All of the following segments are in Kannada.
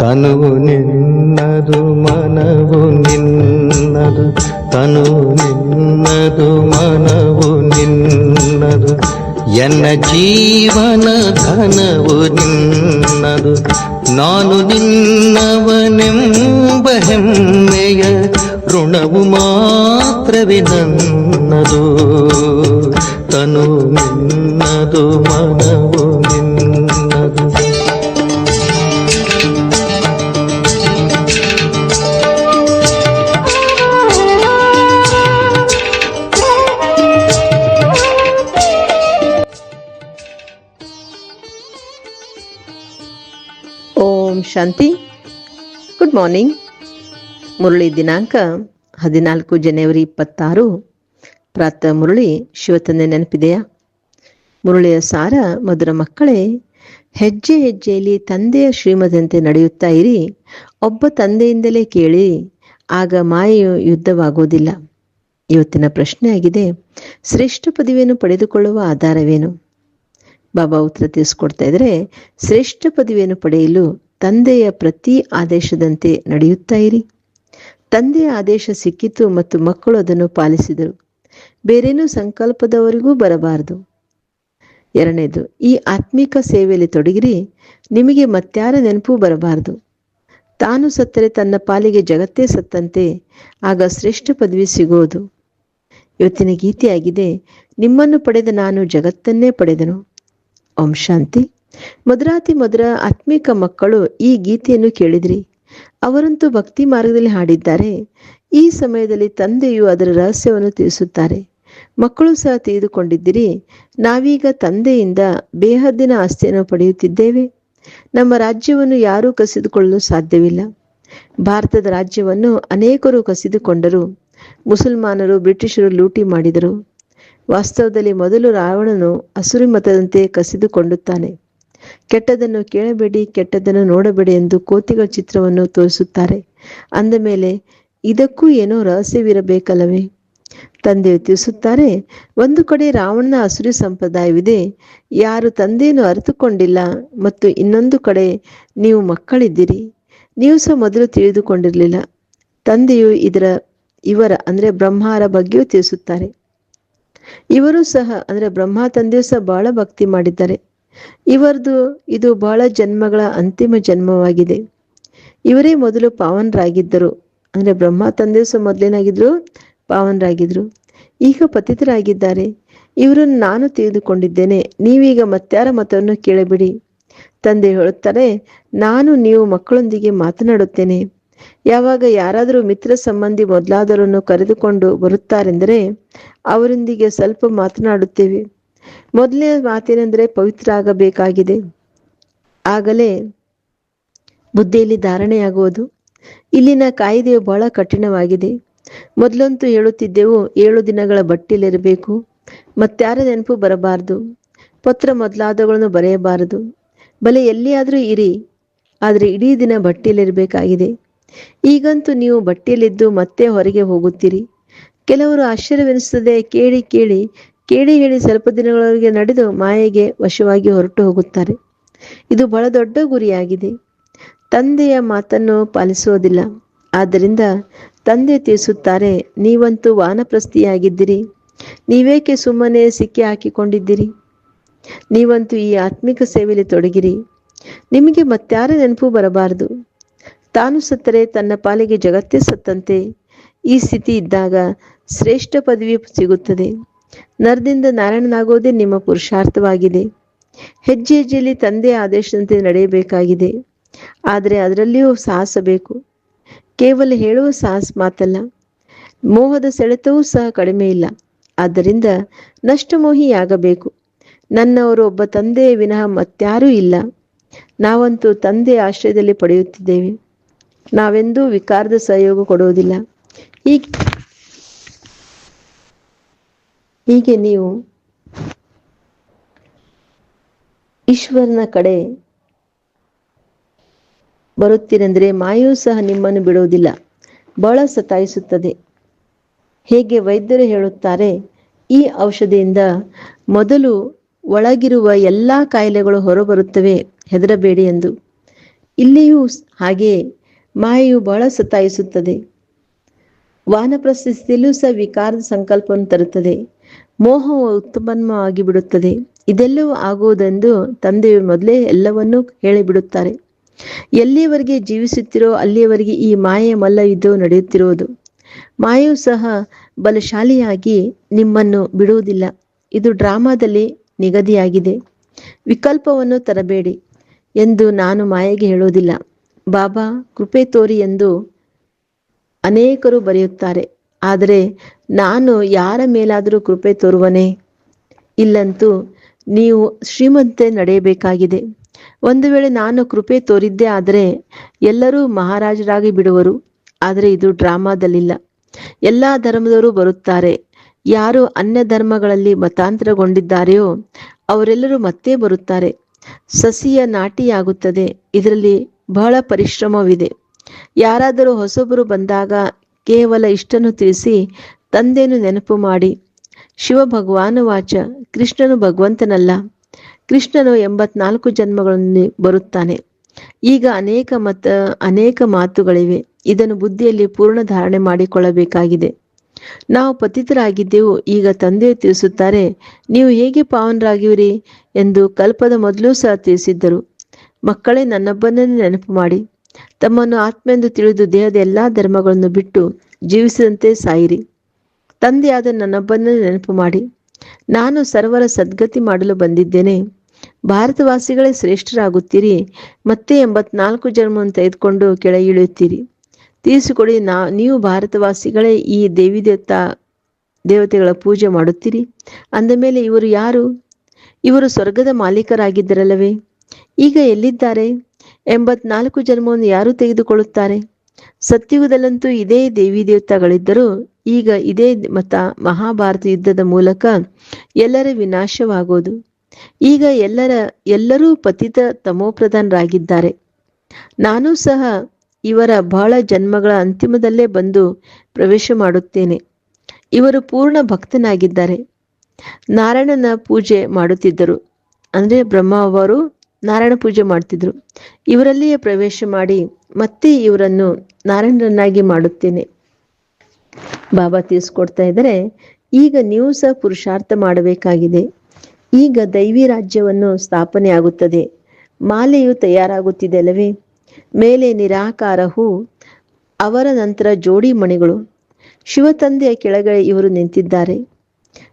ತನುವು ನಿನ್ನದು ಮನವು ನಿನ್ನದು ತನುವು ನಿನ್ನದು ಮನವು ನಿನ್ನದು ಎನ್ನ ಜೀವನ ಘನವು ನಿನ್ನದು ನಾನು ನಿನ್ನವನೆಂಬ ಹೆಮ್ಮೆಯ ಋಣವು ಮಾತ್ರವೇ ನನ್ನದು ತನು ನಿನ್ನದು ಮನವು ಶಾಂತಿ. ಗುಡ್ ಮಾರ್ನಿಂಗ್ ಮುರಳಿ ದಿನಾಂಕ ಹದಿನಾಲ್ಕು ಜನವರಿ ಇಪ್ಪತ್ತಾರು. ಪ್ರಾತಃ ಮುರಳಿ, ಶಿವತಂದೆ ನೆನಪಿದೆಯಾ? ಮುರಳಿಯ ಸಾರ, ಮಧುರ ಮಕ್ಕಳೇ, ಹೆಜ್ಜೆ ಹೆಜ್ಜೆಯಲ್ಲಿ ತಂದೆಯ ಶ್ರೀಮದಂತೆ ನಡೆಯುತ್ತಾ ಇರಿ. ಒಬ್ಬ ತಂದೆಯಿಂದಲೇ ಕೇಳಿ, ಆಗ ಮಾಯೆಯು ಯುದ್ಧವಾಗುವುದಿಲ್ಲ. ಇವತ್ತಿನ ಪ್ರಶ್ನೆಯಾಗಿದೆ ಶ್ರೇಷ್ಠ ಪದವಿಯನ್ನು ಪಡೆದುಕೊಳ್ಳುವ ಆಧಾರವೇನು? ಬಾಬಾ ಉತ್ತರ ತಿಳಿಸ್ಕೊಡ್ತಾ ಇದ್ರೆ, ಶ್ರೇಷ್ಠ ಪದವಿಯನ್ನು ಪಡೆಯಲು ತಂದೆಯ ಪ್ರತಿ ಆದೇಶದಂತೆ ನಡೆಯುತ್ತಾ ಇರಿ. ತಂದೆಯ ಆದೇಶ ಸಿಕ್ಕಿತು ಮತ್ತು ಮಕ್ಕಳು ಅದನ್ನು ಪಾಲಿಸಿದರು. ಬೇರೇನೂ ಸಂಕಲ್ಪದವರೆಗೂ ಬರಬಾರದು. ಎರಡನೇದು, ಈ ಆತ್ಮಿಕ ಸೇವೆಯಲ್ಲಿ ತೊಡಗಿರಿ. ನಿಮಗೆ ಮತ್ಯಾರ ನೆನಪು ಬರಬಾರದು. ತಾನು ಸತ್ತರೆ ತನ್ನ ಪಾಲಿಗೆ ಜಗತ್ತೇ ಸತ್ತಂತೆ. ಆಗ ಶ್ರೇಷ್ಠ ಪದವಿ ಸಿಗೋದು ಇವತ್ತಿನ ಗೀತೆಯಾಗಿದೆ, ನಿಮ್ಮನ್ನು ಪಡೆದ ನಾನು ಜಗತ್ತನ್ನೇ ಪಡೆದನು. ಓಂ ಶಾಂತಿ. ಮಧುರಾತಿ ಮಧುರ ಆತ್ಮಿಕ ಮಕ್ಕಳು ಈ ಗೀತೆಯನ್ನು ಕೇಳಿದ್ರಿ. ಅವರಂತೂ ಭಕ್ತಿ ಮಾರ್ಗದಲ್ಲಿ ಹಾಡಿದ್ದಾರೆ. ಈ ಸಮಯದಲ್ಲಿ ತಂದೆಯು ಅದರ ರಹಸ್ಯವನ್ನು ತಿಳಿಸುತ್ತಾರೆ. ಮಕ್ಕಳು ಸಹ ತಿಳಿದುಕೊಂಡಿದ್ದೀರಿ. ನಾವೀಗ ತಂದೆಯಿಂದ ಬೇಹದ್ದಿನ ಆಸ್ತಿಯನ್ನು ಪಡೆಯುತ್ತಿದ್ದೇವೆ. ನಮ್ಮ ರಾಜ್ಯವನ್ನು ಯಾರೂ ಕಸಿದುಕೊಳ್ಳಲು ಸಾಧ್ಯವಿಲ್ಲ. ಭಾರತದ ರಾಜ್ಯವನ್ನು ಅನೇಕರು ಕಸಿದುಕೊಂಡರು. ಮುಸಲ್ಮಾನರು, ಬ್ರಿಟಿಷರು ಲೂಟಿ ಮಾಡಿದರು. ವಾಸ್ತವದಲ್ಲಿ ಮೊದಲು ರಾವಣನು ಹಸುರಿ ಮತದಂತೆ ಕಸಿದುಕೊಂಡುತ್ತಾನೆ ಕೆಟ್ಟದನ್ನು ಕೇಳಬೇಡಿ ಕೆಟ್ಟದನ್ನು ನೋಡಬೇಡಿ ಎಂದು ಕೋತಿಗಳ ಚಿತ್ರವನ್ನು ತೋರಿಸುತ್ತಾರೆ. ಅಂದ ಮೇಲೆ, ಇದಕ್ಕೂ ಏನೋ ರಹಸ್ಯವಿರಬೇಕಲ್ಲವೇ? ತಂದೆಯು ತಿಳಿಸುತ್ತಾರೆ, ಒಂದು ಕಡೆ ರಾವಣನ ಅಸುರಿ ಸಂಪ್ರದಾಯವಿದೆ, ಯಾರು ತಂದೆಯನ್ನು ಅರಿತುಕೊಂಡಿಲ್ಲ, ಮತ್ತು ಇನ್ನೊಂದು ಕಡೆ ನೀವು ಮಕ್ಕಳಿದ್ದೀರಿ, ನೀವು ಸಹ ಮೊದಲು ತಿಳಿದುಕೊಂಡಿರಲಿಲ್ಲ. ತಂದೆಯು ಇದರ, ಇವರ, ಅಂದ್ರೆ ಬ್ರಹ್ಮಾರ ಬಗ್ಗೆಯೂ ತಿಳಿಸುತ್ತಾರೆ. ಇವರು ಸಹ, ಅಂದ್ರೆ ಬ್ರಹ್ಮ ತಂದೆಯು ಸಹ ಬಹಳ ಭಕ್ತಿ ಮಾಡಿದ್ದಾರೆ. ಇವರದು ಇದು ಬಹಳ ಜನ್ಮಗಳ ಅಂತಿಮ ಜನ್ಮವಾಗಿದೆ. ಇವರೇ ಮೊದಲು ಪಾವನರಾಗಿದ್ದರು. ಅಂದ್ರೆ ಬ್ರಹ್ಮ ತಂದೆ ಸಹ ಮೊದಲೇನಾಗಿದ್ರು, ಪಾವನರಾಗಿದ್ರು. ಈಗ ಪತಿತರಾಗಿದ್ದಾರೆ. ಇವರನ್ನು ನಾನು ತಿಳಿದುಕೊಂಡಿದ್ದೇನೆ. ನೀವೀಗ ಮತ್ಯಾರ ಮತವನ್ನು ಕೇಳಬೇಡಿ. ತಂದೆ ಹೇಳುತ್ತಾರೆ, ನಾನು ನೀವು ಮಕ್ಕಳೊಂದಿಗೆ ಮಾತನಾಡುತ್ತೇನೆ. ಯಾವಾಗ ಯಾರಾದರೂ ಮಿತ್ರ ಸಂಬಂಧಿ ಮೊದಲಾದವರನ್ನು ಕರೆದುಕೊಂಡು ಬರುತ್ತಾರೆಂದರೆ ಅವರೊಂದಿಗೆ ಸ್ವಲ್ಪ ಮಾತನಾಡುತ್ತೇವೆ. ಮೊದಲನೇ ಮಾತೇನೆಂದರೆ ಪವಿತ್ರ ಆಗಬೇಕಾಗಿದೆ ಆಗಲೇ ಬುದ್ಧಿಯಲ್ಲಿ ಧಾರಣೆಯಾಗುವುದು. ಇಲ್ಲಿನ ಕಾಯ್ದೆಯು ಬಹಳ ಕಠಿಣವಾಗಿದೆ. ಮೊದಲಂತೂ ಹೇಳುತ್ತಿದ್ದೆವು, ಏಳು ದಿನಗಳ ಬಟ್ಟಿಲಿರಬೇಕು ಮತ್ತಾರ ನೆನಪು ಬರಬಾರದು. ಪತ್ರ ಮೊದಲಾದವುಗಳನ್ನು ಬರೆಯಬಾರದು. ಬಲೆ ಎಲ್ಲಿಯಾದರೂ ಇರಿ, ಆದರೆ ಇಡೀ ದಿನ ಬಟ್ಟೆಯಲ್ಲಿರಬೇಕಾಗಿದೆ. ಈಗಂತೂ ನೀವು ಬಟ್ಟೆಯಲ್ಲಿದ್ದು ಮತ್ತೆ ಹೊರಗೆ ಹೋಗುತ್ತೀರಿ. ಕೆಲವರು ಆಶ್ಚರ್ಯವೆನಿಸುತ್ತದೆ, ಕೇಳಿ ಕೇಳಿ ಕೇಳಿ ಹೇಳಿ ಸ್ವಲ್ಪ ದಿನಗಳವರೆಗೆ ನಡೆದು ಮಾಯೆಗೆ ವಶವಾಗಿ ಹೊರಟು ಹೋಗುತ್ತಾರೆ. ಇದು ಬಹಳ ದೊಡ್ಡ ಗುರಿಯಾಗಿದೆ. ತಂದೆಯ ಮಾತನ್ನು ಪಾಲಿಸುವುದಿಲ್ಲ. ಆದ್ದರಿಂದ ತಂದೆ ತಿಳಿಸುತ್ತಾರೆ, ನೀವಂತೂ ವಾನಪ್ರಸ್ಥಿಯಾಗಿದ್ದೀರಿ. ನೀವೇಕೆ ಸುಮ್ಮನೆ ಸಿಕ್ಕಿ ಹಾಕಿಕೊಂಡಿದ್ದೀರಿ? ನೀವಂತೂ ಈ ಆತ್ಮಿಕ ಸೇವೆಯಲ್ಲಿ ತೊಡಗಿರಿ. ನಿಮಗೆ ಮತ್ತಾರ ನೆನಪು ಬರಬಾರದು. ತಾನು ಸತ್ತರೆ ತನ್ನ ಪಾಲಿಗೆ ಜಗತ್ತೇ ಸತ್ತಂತೆ. ಈ ಸ್ಥಿತಿ ಇದ್ದಾಗ ಶ್ರೇಷ್ಠ ಪದವಿ ಸಿಗುತ್ತದೆ. ನರದಿಂದ ನಾರಾಯಣನಾಗೋದೇ ನಿಮ್ಮ ಪುರುಷಾರ್ಥವಾಗಿದೆ. ಹೆಜ್ಜೆ ಹೆಜ್ಜೆಯಲ್ಲಿ ತಂದೆಯ ಆದೇಶದಂತೆ ನಡೆಯಬೇಕಾಗಿದೆ. ಆದರೆ ಅದರಲ್ಲಿಯೂ ಸಾಹಸ ಬೇಕು ಕೇವಲ ಹೇಳುವ ಸಾಹಸ ಮಾತಲ್ಲ. ಮೋಹದ ಸೆಳೆತವೂ ಸಹ ಕಡಿಮೆ ಇಲ್ಲ. ಆದ್ದರಿಂದ ನಷ್ಟಮೋಹಿಯಾಗಬೇಕು. ನನ್ನವರು ಒಬ್ಬ ತಂದೆಯ ವಿನಃ ಮತ್ಯಾರೂ ಇಲ್ಲ. ನಾವಂತೂ ತಂದೆಯ ಆಶ್ರಯದಲ್ಲಿ ಪಡೆಯುತ್ತಿದ್ದೇವೆ. ನಾವೆಂದೂ ವಿಕಾರದ ಸಹಯೋಗ ಕೊಡುವುದಿಲ್ಲ. ಹೀಗೆ ಹೀಗೆ ನೀವು ಈಶ್ವರನ ಕಡೆ ಬರುತ್ತೀರೆಂದರೆ ಮಾಯೂ ಸಹ ನಿಮ್ಮನ್ನು ಬಿಡುವುದಿಲ್ಲ. ಬಹಳ ಸತಾಯಿಸುತ್ತದೆ. ಹೇಗೆ ವೈದ್ಯರು ಹೇಳುತ್ತಾರೆ, ಈ ಔಷಧಿಯಿಂದ ಮೊದಲು ಒಳಗಿರುವ ಎಲ್ಲ ಕಾಯಿಲೆಗಳು ಹೊರಬರುತ್ತವೆ, ಹೆದರಬೇಡಿ ಎಂದು. ಇಲ್ಲಿಯೂ ಹಾಗೆ ಮಾಯೆಯು ಬಹಳ ಸತಾಯಿಸುತ್ತದೆ. ವಾನಪ್ರಸ್ಥಿತಿಯಲ್ಲೂ ಸಹ ವಿಕಾರದ ಸಂಕಲ್ಪವನ್ನು ತರುತ್ತದೆ. ಮೋಹವು ಉತ್ಪನ್ನವಾಗಿ ಬಿಡುತ್ತದೆ ಇದೆಲ್ಲವೂ ಆಗುವುದೆಂದು ತಂದೆಯು ಮೊದಲೇ ಎಲ್ಲವನ್ನೂ ಹೇಳಿಬಿಡುತ್ತಾರೆ. ಎಲ್ಲಿಯವರೆಗೆ ಜೀವಿಸುತ್ತಿರೋ ಅಲ್ಲಿಯವರೆಗೆ ಈ ಮಾಯೆ ಮಲ್ಲ ಯುದ್ಧವು ನಡೆಯುತ್ತಿರುವುದು. ಮಾಯೆಯು ಸಹ ಬಲಶಾಲಿಯಾಗಿ ನಿಮ್ಮನ್ನು ಬಿಡುವುದಿಲ್ಲ. ಇದು ಡ್ರಾಮಾದಲ್ಲಿ ನಿಗದಿಯಾಗಿದೆ. ವಿಕಲ್ಪವನ್ನು ತರಬೇಡಿ ಎಂದು ನಾನು ಮಾಯೆಗೆ ಹೇಳುವುದಿಲ್ಲ. ಬಾಬಾ, ಕೃಪೆ ತೋರಿ ಎಂದು ಅನೇಕರು ಬರೆಯುತ್ತಾರೆ. ಆದರೆ ನಾನು ಯಾರ ಮೇಲಾದರೂ ಕೃಪೆ ತೋರುವನೇ? ಇಲ್ಲಂತೂ ನೀವು ಶ್ರೀಮಂತೆ ನಡೆಯಬೇಕಾಗಿದೆ. ಒಂದು ವೇಳೆ ನಾನು ಕೃಪೆ ತೋರಿದ್ದೆ ಆದರೆ ಎಲ್ಲರೂ ಮಹಾರಾಜರಾಗಿ ಬಿಡುವರು. ಆದರೆ ಇದು ಡ್ರಾಮಾದಲ್ಲಿಲ್ಲ. ಎಲ್ಲ ಧರ್ಮದವರು ಬರುತ್ತಾರೆ. ಯಾರು ಅನ್ಯ ಧರ್ಮಗಳಲ್ಲಿ ಮತಾಂತರಗೊಂಡಿದ್ದಾರೆಯೋ ಅವರೆಲ್ಲರೂ ಮತ್ತೆ ಬರುತ್ತಾರೆ. ಸಸಿಯ ನಾಟಿಯಾಗುತ್ತದೆ. ಇದರಲ್ಲಿ ಬಹಳ ಪರಿಶ್ರಮವಿದೆ. ಯಾರಾದರೂ ಹೊಸಬರು ಬಂದಾಗ ಕೇವಲ ಇಷ್ಟನ್ನು ತಿಳಿಸಿ ತಂದೆಯನ್ನು ನೆನಪು ಮಾಡಿ. ಶಿವ ಭಗವಾನ ವಾಚ ಕೃಷ್ಣನು ಭಗವಂತನಲ್ಲ. ಕೃಷ್ಣನು ಎಂಬತ್ನಾಲ್ಕು ಜನ್ಮಗಳಲ್ಲಿ ಬರುತ್ತಾನೆ. ಈಗ ಅನೇಕ ಮತ, ಅನೇಕ ಮಾತುಗಳಿವೆ. ಇದನ್ನು ಬುದ್ಧಿಯಲ್ಲಿ ಪೂರ್ಣ ಧಾರಣೆ ಮಾಡಿಕೊಳ್ಳಬೇಕಾಗಿದೆ. ನಾವು ಪತಿತರಾಗಿದ್ದೆವು, ಈಗ ತಂದೆ ತಿಳಿಸುತ್ತಾರೆ, ನೀವು ಹೇಗೆ ಪಾವನರಾಗಿವಿರಿ ಎಂದು ಕಲ್ಪದ ಮೊದಲು ಸಹ ತಿಳಿಸಿದ್ದರು. ಮಕ್ಕಳೇ, ನನ್ನೊಬ್ಬನನ್ನು ನೆನಪು ಮಾಡಿ. ತಮ್ಮನ್ನು ಆತ್ಮ ಎಂದು ತಿಳಿದು ದೇಹದ ಎಲ್ಲಾ ಧರ್ಮಗಳನ್ನು ಬಿಟ್ಟು ಜೀವಿಸಿದಂತೆ ಸಾಯಿರಿ. ತಂದೆಯಾದ ನನ್ನೊಬ್ಬನನ್ನು ನೆನಪು ಮಾಡಿ. ನಾನು ಸರ್ವರ ಸದ್ಗತಿ ಮಾಡಲು ಬಂದಿದ್ದೇನೆ. ಭಾರತವಾಸಿಗಳೇ ಶ್ರೇಷ್ಠರಾಗುತ್ತೀರಿ. ಮತ್ತೆ ಎಂಬತ್ನಾಲ್ಕು ಜನ್ಮವನ್ನು ತೆಗೆದುಕೊಂಡು ಕೆಳಗಿಳಿಯುತ್ತೀರಿ. ತೀರಿಸಿಕೊಡಿ, ನಾ, ನೀವು ಭಾರತವಾಸಿಗಳೇ ಈ ದೇವಿ ದೇವತಾ ದೇವತೆಗಳ ಪೂಜೆ ಮಾಡುತ್ತೀರಿ. ಅಂದ ಮೇಲೆ ಇವರು ಯಾರು? ಇವರು ಸ್ವರ್ಗದ ಮಾಲೀಕರಾಗಿದ್ದರಲ್ಲವೇ? ಈಗ ಎಲ್ಲಿದ್ದಾರೆ? ಎಂಬತ್ನಾಲ್ಕು ಜನ್ಮವನ್ನು ಯಾರು ತೆಗೆದುಕೊಳ್ಳುತ್ತಾರೆ? ಸತ್ಯುಗದಲ್ಲಂತೂ ಇದೇ ದೇವಿ ದೇವತಾಗಳಿದ್ದರೂ ಈಗ ಇದೇ ಮತ ಮಹಾಭಾರತ ಯುದ್ಧದ ಮೂಲಕ ಎಲ್ಲರ ವಿನಾಶವಾಗೋದು. ಈಗ ಎಲ್ಲರ, ಎಲ್ಲರೂ ಪತಿತ ತಮೋಪ್ರಧಾನರಾಗಿದ್ದಾರೆ. ನಾನು ಸಹ ಇವರ ಬಹಳ ಜನ್ಮಗಳ ಅಂತಿಮದಲ್ಲೇ ಬಂದು ಪ್ರವೇಶ ಮಾಡುತ್ತೇನೆ. ಇವರು ಪೂರ್ಣ ಭಕ್ತನಾಗಿದ್ದಾರೆ. ನಾರಾಯಣನ ಪೂಜೆ ಮಾಡುತ್ತಿದ್ದರು. ಅಂದರೆ ಬ್ರಹ್ಮ ಅವರು ನಾರಾಯಣ ಪೂಜೆ ಮಾಡ್ತಿದ್ರು. ಇವರಲ್ಲಿಯೇ ಪ್ರವೇಶ ಮಾಡಿ ಮತ್ತೆ ಇವರನ್ನು ನಾರಾಯಣರನ್ನಾಗಿ ಮಾಡುತ್ತೇನೆ. ಬಾಬಾ ತಿಳಿಸ್ಕೊಡ್ತಾ ಇದ್ದರೆ, ಈಗ ನೀವು ಸಹ ಪುರುಷಾರ್ಥ ಮಾಡಬೇಕಾಗಿದೆ. ಈಗ ದೈವಿ ರಾಜ್ಯವನ್ನು ಸ್ಥಾಪನೆ ಆಗುತ್ತದೆ ಮಾಲೆಯು ತಯಾರಾಗುತ್ತಿದೆ ಅಲ್ಲವೇ ಮೇಲೆ ನಿರಾಕಾರವು ಅವರ ನಂತರ ಜೋಡಿ ಮಣಿಗಳು. ಶಿವತಂದೆಯ ಕೆಳಗಡೆ ಇವರು ನಿಂತಿದ್ದಾರೆ.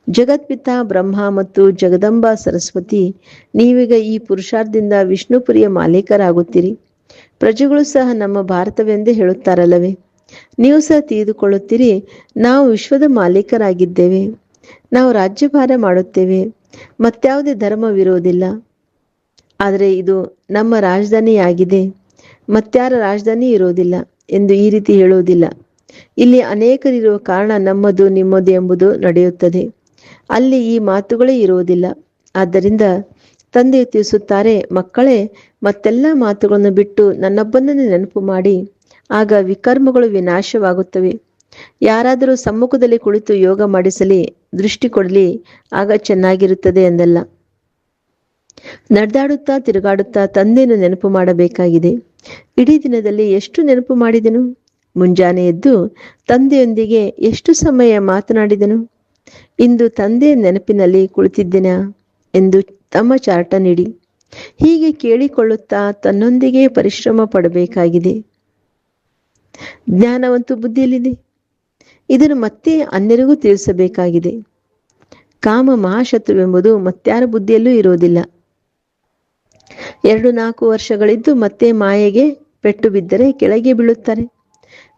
ಜಗತ್ಪಿತ ಬ್ರಹ್ಮ ಮತ್ತು ಜಗದಂಬಾ ಸರಸ್ವತಿ, ನೀವೀಗ ಈ ಪುರುಷಾರ್ಥದಿಂದ ವಿಷ್ಣುಪುರಿಯ ಮಾಲೀಕರಾಗುತ್ತೀರಿ. ಪ್ರಜೆಗಳು ಸಹ ನಮ್ಮ ಭಾರತವೆಂದೇ ಹೇಳುತ್ತಾರಲ್ಲವೇ? ನೀವು ಸಹ ತಿಳಿದುಕೊಳ್ಳುತ್ತೀರಿ, ನಾವು ವಿಶ್ವದ ಮಾಲೀಕರಾಗಿದ್ದೇವೆ. ನಾವು ರಾಜ್ಯಭಾರ ಮಾಡುತ್ತೇವೆ, ಮತ್ಯಾವುದೇ ಧರ್ಮವಿರುವುದಿಲ್ಲ ಆದರೆ ಇದು ನಮ್ಮ ರಾಜಧಾನಿಯಾಗಿದೆ, ಮತ್ಯಾರ ರಾಜಧಾನಿ ಇರುವುದಿಲ್ಲ ಎಂದು ಈ ರೀತಿ ಹೇಳುವುದಿಲ್ಲ. ಇಲ್ಲಿ ಅನೇಕರಿರುವ ಕಾರಣ ನಮ್ಮದು ನಿಮ್ಮದು ಎಂಬುದು ನಡೆಯುತ್ತದೆ. ಅಲ್ಲಿ ಈ ಮಾತುಗಳೇ ಇರುವುದಿಲ್ಲ. ಆದ್ದರಿಂದ ತಂದೆ ತಿಳಿಸುತ್ತಾರೆ, ಮಕ್ಕಳೇ, ಮತ್ತೆಲ್ಲ ಮಾತುಗಳನ್ನು ಬಿಟ್ಟು ನನ್ನೊಬ್ಬನನ್ನೇ ನೆನಪು ಮಾಡಿ, ಆಗ ವಿಕರ್ಮಗಳು ವಿನಾಶವಾಗುತ್ತವೆ. ಯಾರಾದರೂ ಸಮ್ಮುಖದಲ್ಲಿ ಕುಳಿತು ಯೋಗ ಮಾಡಿಸಲಿ, ದೃಷ್ಟಿ ಕೊಡಲಿ, ಆಗ ಚೆನ್ನಾಗಿರುತ್ತದೆ ಎಂದಲ್ಲ. ನಡೆದಾಡುತ್ತಾ ತಿರುಗಾಡುತ್ತಾ ತಂದೆಯನ್ನು ನೆನಪು ಮಾಡಬೇಕಾಗಿದೆ. ಇಡೀ ದಿನದಲ್ಲಿ ಎಷ್ಟು ನೆನಪು ಮಾಡಿದನು? ಮುಂಜಾನೆ ಎದ್ದು ತಂದೆಯೊಂದಿಗೆ ಎಷ್ಟು ಸಮಯ ಮಾತನಾಡಿದನು? ಇಂದು ತಂದೆ ನೆನಪಿನಲ್ಲಿ ಕುಳಿತಿದ್ದೇನಾ ಎಂದು ತಮ್ಮ ಚಾರ್ಟ ನೀಡಿ. ಹೀಗೆ ಕೇಳಿಕೊಳ್ಳುತ್ತಾ ತನ್ನೊಂದಿಗೆ ಪರಿಶ್ರಮ ಪಡಬೇಕಾಗಿದೆ. ಜ್ಞಾನವಂತೂ ಬುದ್ಧಿಯಲ್ಲಿದೆ. ಇದನ್ನು ಮತ್ತೆ ಅನ್ಯರಿಗೂ ತಿಳಿಸಬೇಕಾಗಿದೆ. ಕಾಮ ಮಹಾಶತ್ರುವೆಂಬುದು ಮತ್ಯಾರ ಬುದ್ಧಿಯಲ್ಲೂ ಇರುವುದಿಲ್ಲ. ಎರಡು ನಾಲ್ಕು ವರ್ಷಗಳಿದ್ದು ಮತ್ತೆ ಮಾಯೆಗೆ ಪೆಟ್ಟು ಬಿದ್ದರೆ ಕೆಳಗೆ ಬೀಳುತ್ತಾರೆ.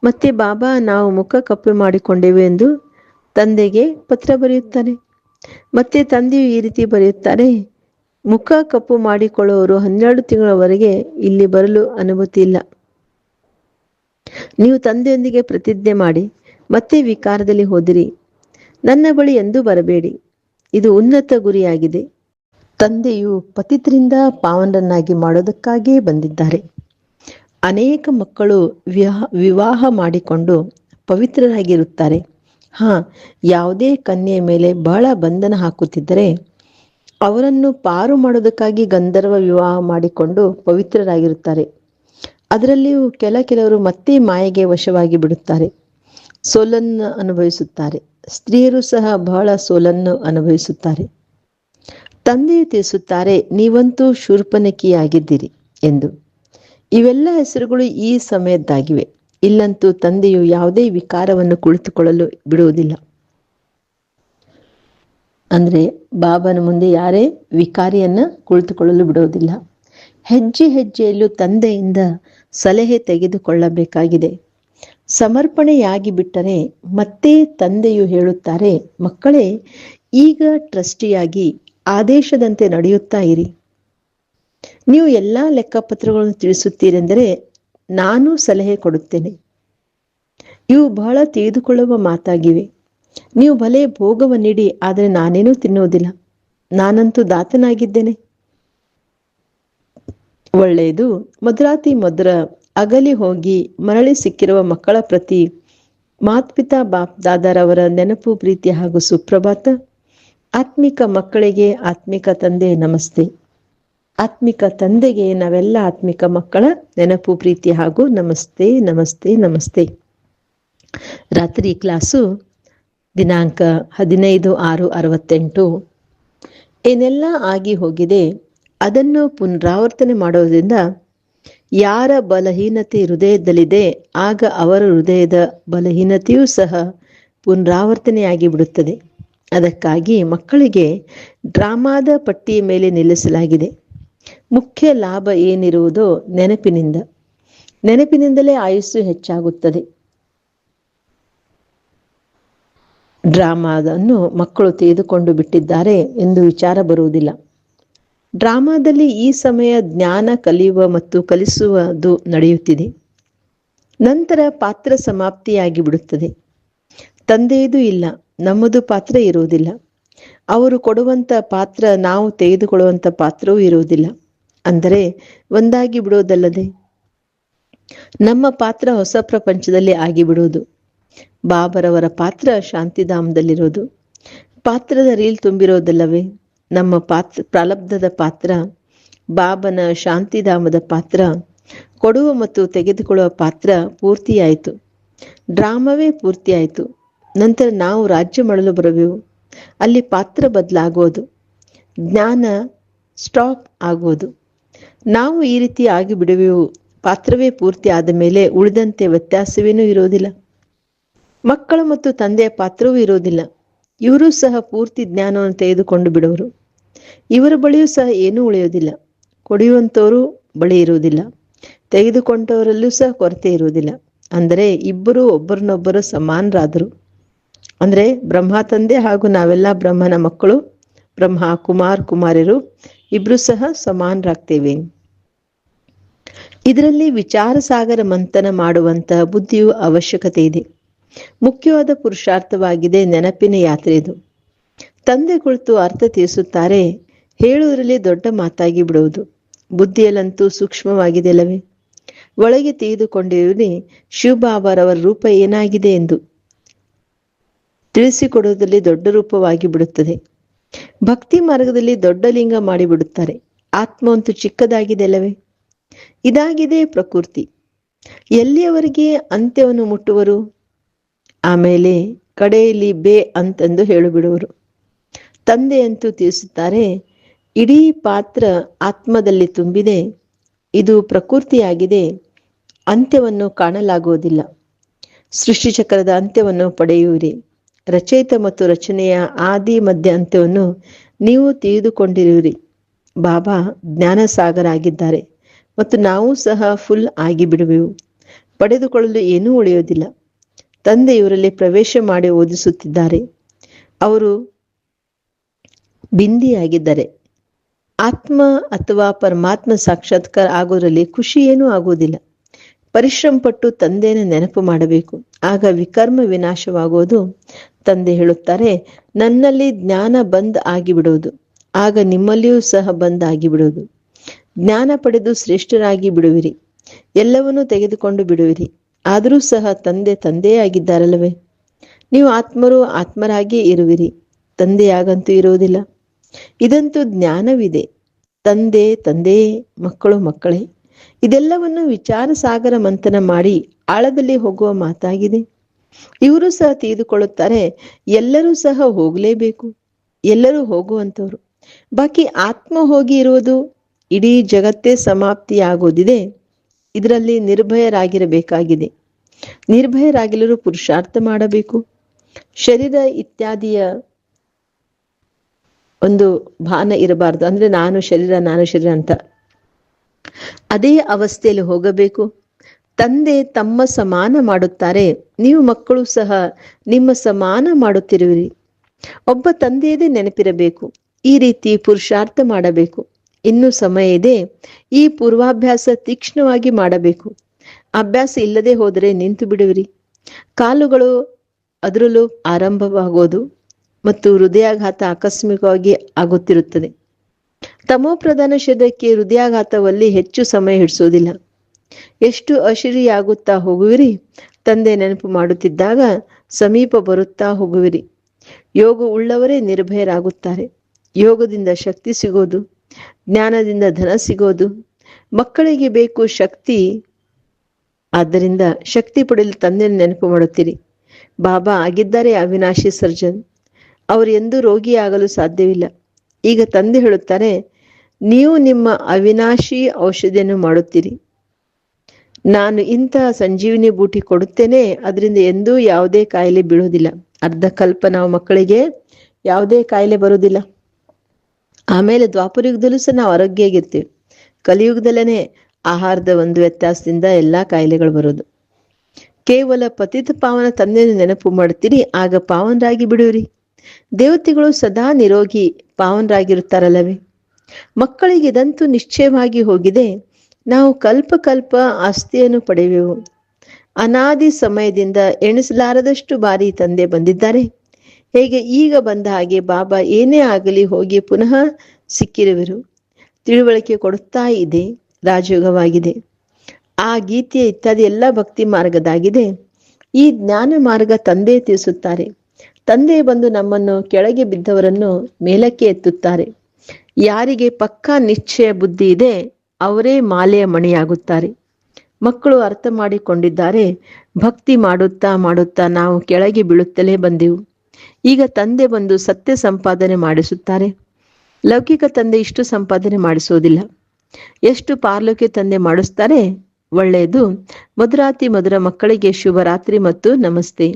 ಮತ್ತೆ ಬಾಬಾ ನಾವು ಮುಖ ಕಪ್ಪೆ ಮಾಡಿಕೊಂಡೆವು ಎಂದು ತಂದೆಗೆ ಪತ್ರ ಬರೆಯುತ್ತಾರೆ ಮತ್ತೆ ತಂದೆಯು ಈ ರೀತಿ ಬರೆಯುತ್ತಾರೆ ಮುಖ ಕಪ್ಪು ಮಾಡಿಕೊಳ್ಳುವವರು ಹನ್ನೆರಡು ತಿಂಗಳವರೆಗೆ ಇಲ್ಲಿ ಬರಲು ಅನುಮತಿ ಇಲ್ಲ. ನೀವು ತಂದೆಯೊಂದಿಗೆ ಪ್ರತಿಜ್ಞೆ ಮಾಡಿ, ಮತ್ತೆ ವಿಕಾರದಲ್ಲಿ ಹೋದಿರಿ. ನನ್ನ ಬಳಿ ಎಂದು ಬರಬೇಡಿ. ಇದು ಉನ್ನತ ಗುರಿಯಾಗಿದೆ. ತಂದೆಯು ಪತಿತರಿಂದ ಪಾವನರನ್ನಾಗಿ ಮಾಡೋದಕ್ಕಾಗಿಯೇ ಬಂದಿದ್ದಾರೆ. ಅನೇಕ ಮಕ್ಕಳು ವಿವಾಹ ಮಾಡಿಕೊಂಡು ಪವಿತ್ರರಾಗಿರುತ್ತಾರೆ. ಹಾ, ಯಾವುದೇ ಕನ್ಯೆ ಮೇಲೆ ಬಹಳ ಬಂಧನ ಹಾಕುತ್ತಿದ್ದರೆ ಅವರನ್ನು ಪಾರು ಮಾಡೋದಕ್ಕಾಗಿ ಗಂಧರ್ವ ವಿವಾಹ ಮಾಡಿಕೊಂಡು ಪವಿತ್ರರಾಗಿರುತ್ತಾರೆ. ಅದರಲ್ಲಿಯೂ ಕೆಲ ಕೆಲವರು ಮತ್ತೆ ಮಾಯೆಗೆ ವಶವಾಗಿ ಬಿಡುತ್ತಾರೆ. ಸೋಲನ್ನು ಅನುಭವಿಸುತ್ತಾರೆ. ಸ್ತ್ರೀಯರು ಸಹ ಬಹಳ ಸೋಲನ್ನು ಅನುಭವಿಸುತ್ತಾರೆ. ತಂದೆ ತಿಳಿಸುತ್ತಾರೆ, ನೀವಂತೂ ಶೂರ್ಪನಕಿಯಾಗಿದ್ದೀರಿ ಎಂದು. ಇವೆಲ್ಲ ಹೆಸರುಗಳು ಈ ಸಮಯದ್ದಾಗಿವೆ. ಇಲ್ಲಂತೂ ತಂದೆಯು ಯಾವುದೇ ವಿಕಾರವನ್ನು ಕುಳಿತುಕೊಳ್ಳಲು ಬಿಡುವುದಿಲ್ಲ. ಅಂದ್ರೆ ಬಾಬನ ಮುಂದೆ ಯಾರೇ ವಿಕಾರಿಯನ್ನ ಕುಳಿತುಕೊಳ್ಳಲು ಬಿಡುವುದಿಲ್ಲ. ಹೆಜ್ಜೆ ಹೆಜ್ಜೆಯಲ್ಲೂ ತಂದೆಯಿಂದ ಸಲಹೆ ತೆಗೆದುಕೊಳ್ಳಬೇಕಾಗಿದೆ. ಸಮರ್ಪಣೆಯಾಗಿ ಬಿಟ್ಟರೆ ಮತ್ತೆ ತಂದೆಯು ಹೇಳುತ್ತಾರೆ, ಮಕ್ಕಳೇ, ಈಗ ಟ್ರಸ್ಟಿಯಾಗಿ ಆದೇಶದಂತೆ ನಡೆಯುತ್ತಾ ಇರಿ. ನೀವು ಎಲ್ಲಾ ಲೆಕ್ಕಪತ್ರಗಳನ್ನು ತಿಳಿಸುತ್ತೀರೆಂದರೆ ನಾನು ಸಲಹೆ ಕೊಡುತ್ತೇನೆ. ಇವು ಬಹಳ ತಿಳಿದುಕೊಳ್ಳುವ ಮಾತಾಗಿವೆ. ನೀವು ಭಲೆ ಭೋಗವನ್ನಿಡಿ ಆದರೆ ನಾನೇನೂ ತಿನ್ನುವುದಿಲ್ಲ. ನಾನಂತೂ ದಾತನಾಗಿದ್ದೇನೆ. ಒಳ್ಳೆಯದು. ಮದ್ರಾತಿ ಮದ್ರ ಅಗಲಿ ಹೋಗಿ ಮರಳಿ ಸಿಕ್ಕಿರುವ ಮಕ್ಕಳ ಪ್ರತಿ ಮಾತ್ಪಿತಾ ಬಾಪ್ ದಾದಾರವರ ನೆನಪು, ಪ್ರೀತಿ ಹಾಗೂ ಸುಪ್ರಭಾತ. ಆತ್ಮಿಕ ಮಕ್ಕಳಿಗೆ ಆತ್ಮಿಕ ತಂದೆ, ನಮಸ್ತೆ. ಆತ್ಮಿಕ ತಂದೆಗೆ ನಾವೆಲ್ಲ ಆತ್ಮಿಕ ಮಕ್ಕಳ ನೆನಪು, ಪ್ರೀತಿ ಹಾಗೂ ನಮಸ್ತೆ ನಮಸ್ತೆ ನಮಸ್ತೆ. ರಾತ್ರಿ ಕ್ಲಾಸು ದಿನಾಂಕ ಹದಿನೈದು ಆರು ಅರವತ್ತೆಂಟು. ಏನೆಲ್ಲ ಆಗಿ ಹೋಗಿದೆ, ಅದನ್ನು ಪುನರಾವರ್ತನೆ ಮಾಡೋದ್ರಿಂದ ಯಾರ ಬಲಹೀನತೆ ಹೃದಯದಲ್ಲಿದೆ, ಆಗ ಅವರ ಹೃದಯದ ಬಲಹೀನತೆಯೂ ಸಹ ಪುನರಾವರ್ತನೆಯಾಗಿ ಬಿಡುತ್ತದೆ. ಅದಕ್ಕಾಗಿ ಮಕ್ಕಳಿಗೆ ಡ್ರಾಮಾದ ಪಟ್ಟಿಯ ಮೇಲೆ ನಿಲ್ಲಿಸಲಾಗಿದೆ. ಮುಖ್ಯ ಲಾಭ ಏನಿರುವುದು ನೆನಪಿನಿಂದ. ನೆನಪಿನಿಂದಲೇ ಆಯುಸ್ಸು ಹೆಚ್ಚಾಗುತ್ತದೆ. ಡ್ರಾಮಾದನ್ನು ಮಕ್ಕಳು ತೆಗೆದುಕೊಂಡು ಬಿಟ್ಟಿದ್ದಾರೆ ಎಂದು ವಿಚಾರ ಬರುವುದಿಲ್ಲ. ಡ್ರಾಮಾದಲ್ಲಿ ಈ ಸಮಯ ಜ್ಞಾನ ಕಲಿಯುವ ಮತ್ತು ಕಲಿಸುವುದು ನಡೆಯುತ್ತಿದೆ. ನಂತರ ಪಾತ್ರ ಸಮಾಪ್ತಿಯಾಗಿ ಬಿಡುತ್ತದೆ ತಂದೆಯದು ಇಲ್ಲ, ನಮ್ಮದು ಪಾತ್ರ ಇರುವುದಿಲ್ಲ. ಅವರು ಕೊಡುವಂತ ಪಾತ್ರ, ನಾವು ತೆಗೆದುಕೊಳ್ಳುವಂಥ ಪಾತ್ರವೂ ಇರುವುದಿಲ್ಲ. ಅಂದರೆ, ಒಂದಾಗಿ ಬಿಡುವುದಲ್ಲದೆ, ನಮ್ಮ ಪಾತ್ರ ಹೊಸ ಪ್ರಪಂಚದಲ್ಲಿ ಆಗಿಬಿಡುವುದು. ಬಾಬರವರ ಪಾತ್ರ ಶಾಂತಿಧಾಮದಲ್ಲಿರೋದು ಪಾತ್ರದ ರೀಲ್ ತುಂಬಿರೋದಲ್ಲವೇ ನಮ್ಮ ಪಾತ್ರ ಪ್ರಾಲಬ್ಧದ ಪಾತ್ರ, ಬಾಬನ ಶಾಂತಿಧಾಮದ ಪಾತ್ರ, ಕೊಡುವ ಮತ್ತು ತೆಗೆದುಕೊಳ್ಳುವ ಪಾತ್ರ ಪೂರ್ತಿಯಾಯಿತು. ಡ್ರಾಮವೇ ಪೂರ್ತಿಯಾಯಿತು. ನಂತರ ನಾವು ರಾಜ್ಯ ಮಾಡಲು ಬರಬೇಕು ಅಲ್ಲಿ ಪಾತ್ರ ಬದಲಾಗೋದು. ಜ್ಞಾನ ಸ್ಟಾಪ್ ಆಗೋದು. ನಾವು ಈ ರೀತಿ ಆಗಿ ಬಿಡುವೆವು ಪಾತ್ರವೇ ಪೂರ್ತಿ ಆದ ಮೇಲೆ ಉಳಿದಂತೆ ವ್ಯತ್ಯಾಸವೇನೂ ಇರೋದಿಲ್ಲ. ಮಕ್ಕಳು ಮತ್ತು ತಂದೆಯ ಪಾತ್ರವೂ ಇರೋದಿಲ್ಲ. ಇವರು ಸಹ ಪೂರ್ತಿ ಜ್ಞಾನವನ್ನು ತೆಗೆದುಕೊಂಡು ಬಿಡುವರು ಇವರ ಬಳಿಯೂ ಸಹ ಏನೂ ಉಳಿಯೋದಿಲ್ಲ. ಕೊಡಿಯುವಂಥವರು ಬಳಿ ಇರುವುದಿಲ್ಲ ತೆಗೆದುಕೊಂಡವರಲ್ಲೂ ಸಹ ಕೊರತೆ ಇರುವುದಿಲ್ಲ ಅಂದರೆ ಇಬ್ಬರು ಒಬ್ಬರನ್ನೊಬ್ಬರು ಸಮಾನರಾದರು. ಅಂದ್ರೆ ಬ್ರಹ್ಮ ತಂದೆ ಹಾಗೂ ನಾವೆಲ್ಲ ಬ್ರಹ್ಮನ ಮಕ್ಕಳು, ಬ್ರಹ್ಮ ಕುಮಾರ್ ಕುಮಾರರು ಇಬ್ರು ಸಹ ಸಮಾನರಾಗ್ತೇವೆ. ಇದರಲ್ಲಿ ವಿಚಾರ ಸಾಗರ ಮಂಥನ ಮಾಡುವಂತಹ ಬುದ್ಧಿಯು ಅವಶ್ಯಕತೆ ಇದೆ. ಮುಖ್ಯವಾದ ಪುರುಷಾರ್ಥವಾಗಿದೆ ನೆನಪಿನ ಯಾತ್ರೆ ಇದು. ತಂದೆ ಕುಳಿತು ಅರ್ಥ ತಿಳಿಸುತ್ತಾರೆ, ಹೇಳುವುದರಲ್ಲಿ ದೊಡ್ಡ ಮಾತಾಗಿ ಬಿಡುವುದು. ಬುದ್ಧಿಯಲ್ಲಂತೂ ಸೂಕ್ಷ್ಮವಾಗಿದೆ ಅಲ್ಲವೇ? ಒಳಗೆ ತೆಗೆದುಕೊಂಡಿರುವಲ್ಲಿ ಶಿವಬಾಬಾರವರ ರೂಪ ಏನಾಗಿದೆ ಎಂದು. ತಿಳಿಸಿಕೊಡುವುದರಲ್ಲಿ ದೊಡ್ಡ ರೂಪವಾಗಿ ಬಿಡುತ್ತದೆ. ಭಕ್ತಿ ಮಾರ್ಗದಲ್ಲಿ ದೊಡ್ಡ ಲಿಂಗ ಮಾಡಿಬಿಡುತ್ತಾರೆ. ಆತ್ಮವಂತೂ ಚಿಕ್ಕದಾಗಿದೆ ಅಲ್ಲವೇ ಇದಾಗಿದೆ ಪ್ರಕೃತಿ. ಎಲ್ಲಿಯವರೆಗೆ ಅಂತ್ಯವನ್ನು ಮುಟ್ಟುವರು? ಆಮೇಲೆ ಕಡೆಯಲ್ಲಿ ಬೇ ಅಂತಂದು ಹೇಳಿಬಿಡುವರು. ತಂದೆಯಂತೂ ತಿಳಿಸುತ್ತಾರೆ, ಇಡೀ ಪಾತ್ರ ಆತ್ಮದಲ್ಲಿ ತುಂಬಿದೆ, ಇದು ಪ್ರಕೃತಿಯಾಗಿದೆ, ಅಂತ್ಯವನ್ನು ಕಾಣಲಾಗುವುದಿಲ್ಲ. ಸೃಷ್ಟಿ ಚಕ್ರದ ಅಂತ್ಯವನ್ನು ಪಡೆಯುವಿರಿ. ರಚಯಿತ ಮತ್ತು ರಚನೆಯ ಆದಿ ಮಧ್ಯ ಅಂತ್ಯವನ್ನು ನೀವು ತಿಳಿದುಕೊಂಡಿರುವಿರಿ. ಬಾಬಾ ಜ್ಞಾನ ಸಾಗರ ಆಗಿದ್ದಾರೆ ಮತ್ತು ನಾವು ಸಹ ಫುಲ್ ಆಗಿ ಬಿಡುವೆವು ಪಡೆದುಕೊಳ್ಳಲು ಏನೂ ಉಳಿಯೋದಿಲ್ಲ ತಂದೆ ಇವರಲ್ಲಿ ಪ್ರವೇಶ ಮಾಡಿ ಓದಿಸುತ್ತಿದ್ದಾರೆ. ಅವರು ಬಿಂದಿಯಾಗಿದ್ದಾರೆ. ಆತ್ಮ ಅಥವಾ ಪರಮಾತ್ಮ ಸಾಕ್ಷಾತ್ಕಾರ ಆಗೋದ್ರಲ್ಲಿ ಖುಷಿ ಏನೂ ಆಗೋದಿಲ್ಲ ಪರಿಶ್ರಮ ಪಟ್ಟು ತಂದೆಯನ್ನು ನೆನಪು ಮಾಡಬೇಕು. ಆಗ ವಿಕರ್ಮ ವಿನಾಶವಾಗುವುದು ತಂದೆ ಹೇಳುತ್ತಾರೆ, ನನ್ನಲ್ಲಿ ಜ್ಞಾನ ಬಂದ್ ಆಗಿಬಿಡುವುದು. ಆಗ ನಿಮ್ಮಲ್ಲಿಯೂ ಸಹ ಬಂದ್ ಆಗಿಬಿಡುವುದು. ಜ್ಞಾನ ಪಡೆದು ಶ್ರೇಷ್ಠರಾಗಿ ಬಿಡುವಿರಿ. ಎಲ್ಲವನ್ನೂ ತೆಗೆದುಕೊಂಡು ಬಿಡುವಿರಿ. ಆದರೂ ಸಹ ತಂದೆ ತಂದೆಯೇ ಆಗಿದ್ದಾರಲ್ಲವೇ? ನೀವು ಆತ್ಮರು ಆತ್ಮರಾಗಿಯೇ ಇರುವಿರಿ. ತಂದೆಯಾಗಂತೂ ಇರುವುದಿಲ್ಲ. ಇದಂತೂ ಜ್ಞಾನವಿದೆ. ತಂದೆ, ತಂದೆಯೇ, ಮಕ್ಕಳು, ಮಕ್ಕಳೇ. ಇದೆಲ್ಲವನ್ನು ವಿಚಾರ ಸಾಗರ ಮಂಥನ ಮಾಡಿ ಆಳದಲ್ಲಿ ಹೋಗುವ ಮಾತಾಗಿದೆ. ಇವರು ಸಹ ತಿಳಿದುಕೊಳ್ಳುತ್ತಾರೆ, ಎಲ್ಲರೂ ಸಹ ಹೋಗಲೇಬೇಕು. ಎಲ್ಲರೂ ಹೋಗುವಂಥವ್ರು. ಬಾಕಿ ಆತ್ಮ ಹೋಗಿ ಇರುವುದು ಇಡೀ ಜಗತ್ತೇ ಸಮಾಪ್ತಿಯಾಗೋದಿದೆ ಇದರಲ್ಲಿ ನಿರ್ಭಯರಾಗಿರಬೇಕಾಗಿದೆ. ನಿರ್ಭಯರಾಗಿರಲು ಪುರುಷಾರ್ಥ ಮಾಡಬೇಕು. ಶರೀರ ಇತ್ಯಾದಿಯ ಒಂದು ಭಾನ ಇರಬಾರ್ದು. ಅಂದ್ರೆ ನಾನು ಶರೀರ ನಾನು ಶರೀರ ಅಂತ. ಅದೇ ಅವಸ್ಥೆಯಲ್ಲಿ ಹೋಗಬೇಕು. ತಂದೆ ತಮ್ಮ ಸಮಾನ ಮಾಡುತ್ತಾರೆ, ನೀವು ಮಕ್ಕಳು ಸಹ ನಿಮ್ಮ ಸಮಾನ ಮಾಡುತ್ತಿರುವಿರಿ. ಒಬ್ಬ ತಂದೆಯದೇ ನೆನಪಿರಬೇಕು, ಈ ರೀತಿ ಪುರುಷಾರ್ಥ ಮಾಡಬೇಕು. ಇನ್ನು ಸಮಯ ಇದೆ, ಈ ಪೂರ್ವಾಭ್ಯಾಸ ತೀಕ್ಷ್ಣವಾಗಿ ಮಾಡಬೇಕು. ಅಭ್ಯಾಸ ಇಲ್ಲದೆ ಹೋದರೆ ನಿಂತು ಬಿಡುವಿರಿ. ಕಾಲುಗಳು ಅದರಲ್ಲೂ ಆರಂಭವಾಗೋದು ಮತ್ತು ಹೃದಯಾಘಾತ ಆಕಸ್ಮಿಕವಾಗಿ ಆಗುತ್ತಿರುತ್ತದೆ. ತಮೋಪ್ರಧಾನ ಶರೀರಕ್ಕೆ ಹೃದಯಾಘಾತವಲ್ಲಿ ಹೆಚ್ಚು ಸಮಯ ಹಿಡಿಸೋದಿಲ್ಲ ಎಷ್ಟು ಅಶಿರಿಯಾಗುತ್ತಾ ಹೋಗುವಿರಿ? ತಂದೆ ನೆನಪು ಮಾಡುತ್ತಿದ್ದಾಗ ಸಮೀಪ ಬರುತ್ತಾ ಹೋಗುವಿರಿ. ಯೋಗ ಉಳ್ಳವರೇ ನಿರ್ಭಯರಾಗುತ್ತಾರೆ. ಯೋಗದಿಂದ ಶಕ್ತಿ ಸಿಗೋದು, ಜ್ಞಾನದಿಂದ ಧನ ಸಿಗೋದು, ಮಕ್ಕಳಿಗೆ ಬೇಕು ಶಕ್ತಿ. ಆದ್ದರಿಂದ ಶಕ್ತಿ ಪಡೆಯಲು ತಂದೆ ನೆನಪು ಮಾಡುತ್ತೀರಿ. ಬಾಬಾ ಆಗಿದ್ದಾರೆ ಅವಿನಾಶಿ ಸರ್ಜನ್. ಅವರು ಎಂದೂ ರೋಗಿಯಾಗಲು ಸಾಧ್ಯವಿಲ್ಲ. ಈಗ ತಂದೆ ಹೇಳುತ್ತಾರೆ ನೀವು ನಿಮ್ಮ ಅವಿನಾಶಿ ಔಷಧಿಯನ್ನು ಮಾಡುತ್ತೀರಿ. ನಾನು ಇಂತಹ ಸಂಜೀವಿನಿ ಬೂಟಿ ಕೊಡುತ್ತೇನೆ, ಅದರಿಂದ ಎಂದೂ ಯಾವುದೇ ಕಾಯಿಲೆ ಬೀಳುವುದಿಲ್ಲ ಅರ್ಧ ಕಲ್ಪ ನಾವು ಮಕ್ಕಳಿಗೆ ಯಾವುದೇ ಕಾಯಿಲೆ ಬರುವುದಿಲ್ಲ ಆಮೇಲೆ ದ್ವಾಪರಯುಗದಲ್ಲೂ ಸಹ ನಾವು ಆರೋಗ್ಯವಾಗಿರ್ತೀವಿ. ಕಲಿಯುಗದಲ್ಲೇನೆ ಆಹಾರದ ಒಂದು ವ್ಯತ್ಯಾಸದಿಂದ ಎಲ್ಲಾ ಕಾಯಿಲೆಗಳು ಬರೋದು. ಕೇವಲ ಪತಿತ ಪಾವನ ತಂದೆಯನ್ನು ನೆನಪು ಮಾಡ್ತೀರಿ, ಆಗ ಪಾವನರಾಗಿ ಬಿಡುವಿರಿ. ದೇವತೆಗಳು ಸದಾ ನಿರೋಗಿ ಪಾವನರಾಗಿರುತ್ತಾರಲ್ಲವೇ. ಮಕ್ಕಳಿಗೆ ಇದಂತೂ ನಿಶ್ಚಯವಾಗಿ ಹೋಗಿದೆ ನಾವು ಕಲ್ಪ ಕಲ್ಪ ಆಸ್ತಿಯನ್ನು ಪಡೆಯುವೆವು ಅನಾದಿ ಸಮಯದಿಂದ ಎಣಿಸಲಾರದಷ್ಟು ಬಾರಿ ತಂದೆ ಬಂದಿದ್ದಾರೆ. ಹೇಗೆ ಈಗ ಬಂದ ಹಾಗೆ ಬಾಬಾ ಏನೇ ಆಗಲಿ ಹೋಗಿ ಪುನಃ ಸಿಕ್ಕಿರುವರು. ತಿಳುವಳಿಕೆ ಕೊಡುತ್ತಾ ಇದೆ, ರಾಜಯೋಗವಾಗಿದೆ. ಆ ಗೀತೆಯ ಇತ್ಯಾದಿ ಎಲ್ಲ ಭಕ್ತಿ ಮಾರ್ಗದಾಗಿದೆ. ಈ ಜ್ಞಾನ ಮಾರ್ಗ ತಂದೆ ತಿಳಿಸುತ್ತಾರೆ. ತಂದೆ ಬಂದು ನಮ್ಮನ್ನು ಕೆಳಗೆ ಬಿದ್ದವರನ್ನು ಮೇಲಕ್ಕೆ ಎತ್ತುತ್ತಾರೆ. ಯಾರಿಗೆ ಪಕ್ಕಾ ನಿಶ್ಚಯ ಬುದ್ಧಿ ಇದೆ ಅವರೇ ಮಾಲೆಯ ಮಣಿಯಾಗುತ್ತಾರೆ. ಮಕ್ಕಳು ಅರ್ಥ ಮಾಡಿಕೊಂಡಿದ್ದಾರೆ, ಭಕ್ತಿ ಮಾಡುತ್ತಾ ಮಾಡುತ್ತಾ ನಾವು ಕೆಳಗೆ ಬೀಳುತ್ತಲೇ ಬಂದೆವು. ಈಗ ತಂದೆ ಬಂದು ಸತ್ಯ ಸಂಪಾದನೆ ಮಾಡಿಸುತ್ತಾರೆ. ಲೌಕಿಕ ತಂದೆ ಇಷ್ಟು ಸಂಪಾದನೆ ಮಾಡಿಸುವುದಿಲ್ಲ. ಎಷ್ಟು ಪಾರ್ಲೋಕ್ಯ ತಂದೆ ಮಾಡಿಸ್ತಾರೆ? ಒಳ್ಳೆಯದು. ಮಧುರಾತಿ ಮಧುರ ಮಕ್ಕಳಿಗೆ ಶುಭರಾತ್ರಿ ಮತ್ತು ನಮಸ್ತೆ.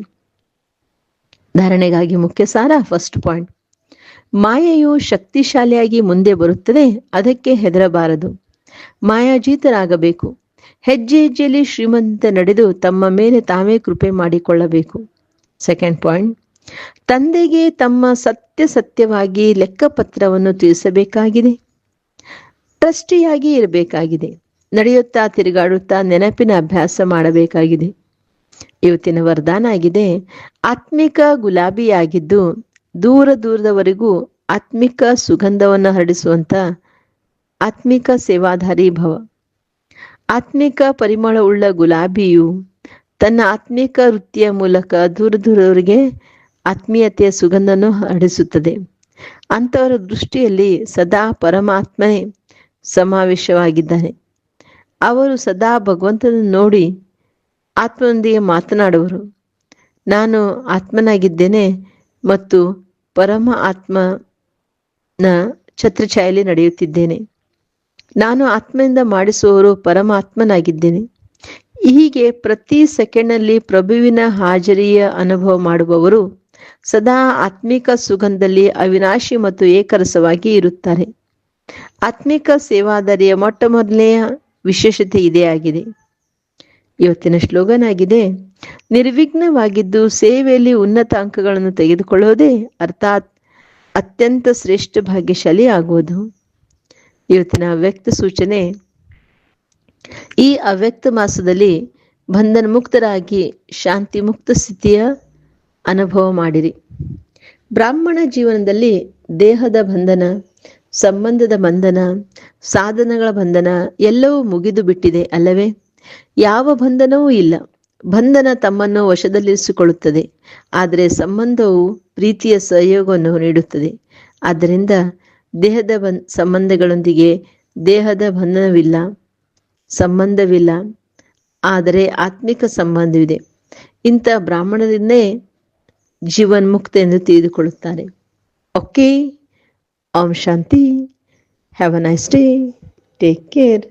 ಧಾರಣೆಗಾಗಿ ಮುಖ್ಯ ಸಾರ ಫಸ್ಟ್ ಪಾಯಿಂಟ್ ಮಾಯೆಯು ಶಕ್ತಿಶಾಲಿಯಾಗಿ ಮುಂದೆ ಬರುತ್ತದೆ, ಅದಕ್ಕೆ ಹೆದರಬಾರದು. ಮಾಯಾಜೀತರಾಗಬೇಕು. ಹೆಜ್ಜೆ ಹೆಜ್ಜೆಯಲ್ಲಿ ಶ್ರೀಮಂತ ನಡೆದು ತಮ್ಮ ಮೇಲೆ ತಾವೇ ಕೃಪೆ ಮಾಡಿಕೊಳ್ಳಬೇಕು. ಸೆಕೆಂಡ್ ಪಾಯಿಂಟ್ ತಂದೆಗೆ ತಮ್ಮ ಸತ್ಯ ಸತ್ಯವಾಗಿ ಲೆಕ್ಕಪತ್ರವನ್ನು ತಿಳಿಸಬೇಕಾಗಿದೆ. ಟ್ರಸ್ಟಿಯಾಗಿ ಇರಬೇಕಾಗಿದೆ. ನಡೆಯುತ್ತಾ ತಿರುಗಾಡುತ್ತಾ ನೆನಪಿನ ಅಭ್ಯಾಸ ಮಾಡಬೇಕಾಗಿದೆ. ಇವತ್ತಿನ ವರದಾನ ಆಗಿದೆ, ಆತ್ಮಿಕ ಗುಲಾಬಿಯಾಗಿದ್ದು ದೂರ ದೂರದವರೆಗೂ ಆತ್ಮಿಕ ಸುಗಂಧವನ್ನು ಹರಡಿಸುವಂತ ಆತ್ಮಿಕ ಸೇವಾಧಾರಿ ಭವ. ಆತ್ಮಿಕ ಪರಿಮಳವುಳ್ಳ ಗುಲಾಬಿಯು ತನ್ನ ಆತ್ಮಿಕ ವೃತ್ತಿಯ ಮೂಲಕ ದೂರ ದೂರವರಿಗೆ ಆತ್ಮೀಯತೆಯ ಸುಗಂಧನು ಹರಡಿಸುತ್ತದೆ. ಅಂಥವರ ದೃಷ್ಟಿಯಲ್ಲಿ ಸದಾ ಪರಮಾತ್ಮನೇ ಸಮಾವೇಶವಾಗಿದ್ದಾನೆ. ಅವರು ಸದಾ ಭಗವಂತನನ್ನು ನೋಡಿ ಆತ್ಮನೊಂದಿಗೆ ಮಾತನಾಡುವರು. ನಾನು ಆತ್ಮನಾಗಿದ್ದೇನೆ ಮತ್ತು ಪರಮ ಆತ್ಮನ ಛತ್ರಛಾಯಲ್ಲಿ ನಡೆಯುತ್ತಿದ್ದೇನೆ. ನಾನು ಆತ್ಮದಿಂದ ಮಾಡಿಸುವವರು ಪರಮಾತ್ಮನಾಗಿದ್ದೇನೆ. ಹೀಗೆ ಪ್ರತಿ ಸೆಕೆಂಡ್ನಲ್ಲಿ ಪ್ರಭುವಿನ ಹಾಜರಿಯ ಅನುಭವ ಮಾಡುವವರು ಸದಾ ಆತ್ಮಿಕ ಸುಗಂಧದಲ್ಲಿ ಅವಿನಾಶಿ ಮತ್ತು ಏಕರಸವಾಗಿ ಇರುತ್ತಾರೆ. ಆತ್ಮಿಕ ಸೇವಾದಾರಿಯ ಮೊಟ್ಟ ಮೊದಲನೆಯ ವಿಶೇಷತೆ ಇದೇ ಆಗಿದೆ. ಇವತ್ತಿನ ಶ್ಲೋಗನ್ ಆಗಿದೆ ನಿರ್ವಿಘ್ನವಾಗಿದ್ದು ಸೇವೆಯಲ್ಲಿ ಉನ್ನತ ಅಂಕಗಳನ್ನು ತೆಗೆದುಕೊಳ್ಳುವುದೇ ಅರ್ಥಾತ್ ಅತ್ಯಂತ ಶ್ರೇಷ್ಠ ಭಾಗ್ಯಶಾಲಿ ಆಗುವುದು. ಇವತ್ತಿನ ವ್ಯಕ್ತ ಸೂಚನೆ, ಈ ಅವ್ಯಕ್ತ ಮಾಸದಲ್ಲಿ ಬಂಧನ ಮುಕ್ತರಾಗಿ ಶಾಂತಿ ಮುಕ್ತ ಸ್ಥಿತಿಯ ಅನುಭವ ಮಾಡಿರಿ. ಬ್ರಾಹ್ಮಣ ಜೀವನದಲ್ಲಿ ದೇಹದ ಬಂಧನ, ಸಂಬಂಧದ ಬಂಧನ, ಸಾಧನಗಳ ಬಂಧನ ಎಲ್ಲವೂ ಮುಗಿದು ಬಿಟ್ಟಿದೆ ಅಲ್ಲವೇ? ಯಾವ ಬಂಧನವೂ ಇಲ್ಲ. ಬಂಧನ ತಮ್ಮನ್ನು ವಶದಲ್ಲಿರಿಸಿಕೊಳ್ಳುತ್ತದೆ. ಆದರೆ ಸಂಬಂಧವು ಪ್ರೀತಿಯ ಸಹಯೋಗವನ್ನು ನೀಡುತ್ತದೆ. ಆದ್ದರಿಂದ ದೇಹದ ಬಂ ಸಂಬಂಧಗಳೊಂದಿಗೆ ದೇಹದ ಬಂಧನವಿಲ್ಲ, ಸಂಬಂಧವಿಲ್ಲ, ಆದರೆ ಆತ್ಮಿಕ ಸಂಬಂಧವಿದೆ. ಇಂಥ ಬ್ರಾಹ್ಮಣರಿಂದೇ ಜೀವನ್ ಮುಕ್ತ ಎಂದು ತಿಳಿದುಕೊಳ್ಳುತ್ತಾರೆ. ಓಕೆ ಓಂ ಶಾಂತಿ have a nice day take care